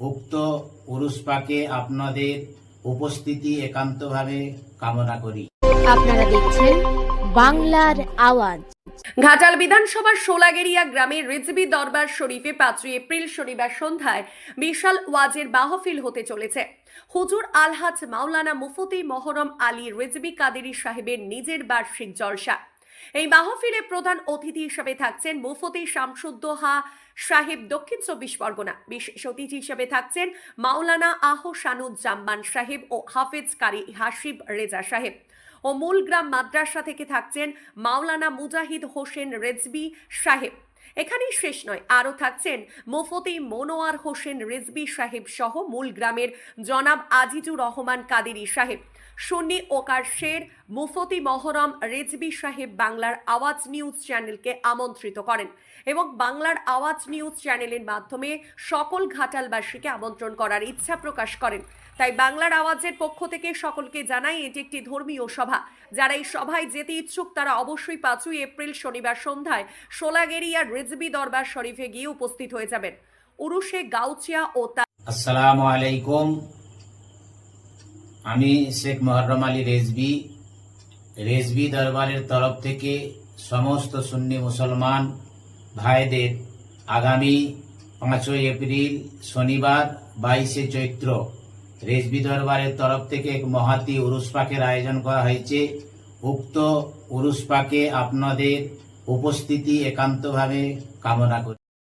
উক্ত উরুস পাকে আপনাদের উপস্থিতি একান্তভাবে কামনা করি। আপনারা দেখছেন বাংলার আওয়াজ। ঘাটাল বিধানসভার সোলাগেরিয়া গ্রামের রিজবি দরবার শরীফে পাঁচই এপ্রিল শনিবার সন্ধ্যায় বিশাল ওয়াজের মাহফিল হতে চলেছে। হুজুর আলহাজ মাওলানা মুফতি মহরম আলী রিজবি কাদেরি সাহেবের নিজের বার্ষিক জলসা। এই মাহফিলে প্রধান অতিথি হিসেবে থাকছেন মুফতি শামসুদ্দোহা সাহেব দক্ষিণ চব্বিশ পরগনা। বিশেষ অতিথি হিসেবে থাকছেন মাওলানা আহসানুজ্জামান সাহেব ও হাফেজ কারি হাসিব রেজা সাহেব। ও মূল গ্রাম মাদ্রাসা থেকে থাকছেন মাওলানা মুজাহিদ হোসেন রেজবি সাহেব। এখানেই শেষ নয়। আরও থাকছেন মুফতি মনোয়ার হোসেন রেজবি সাহেব সহ মূল গ্রামের জনাব আজিজুর রহমান কাদেরি সাহেব। সুন্নি ওকার শের মুফতি মহরম রেজবি সাহেব বাংলার আওয়াজ নিউজ চ্যানেলকে আমন্ত্রিত করেন এবং বাংলার আওয়াজ নিউজ চ্যানেলের মাধ্যমে সকল ঘাটালবাসীকে আমন্ত্রণ করার ইচ্ছা প্রকাশ করেন। তাই বাংলার আওয়াজের পক্ষ থেকে সকলকে জানাই এটি একটি ধর্মীয় সভা। যারা এই সভায় যেতে ইচ্ছুক তারা অবশ্যই পাঁচই এপ্রিল শনিবার সন্ধ্যায় সোলাগেরিয়ার রিজবি দরবার শরীফে গিয়ে উপস্থিত হয়ে যাবেন। উরুশে গাউচিয়া ও আসসালামু আলাইকুম। আমি শেখ মোহরম আলী রেজবি রেজবি দরবারের তরফ থেকে সমস্ত সুন্নি মুসলমান ভাইদের আগামী পাঁচই এপ্রিল শনিবার বাইশে চৈত্র রেজবি দরবারের তরফ থেকে এক মহাতি উরুস আয়োজন করা হয়েছে। উক্ত উরুস আপনাদের উপস্থিতি একান্তভাবে কামনা করি।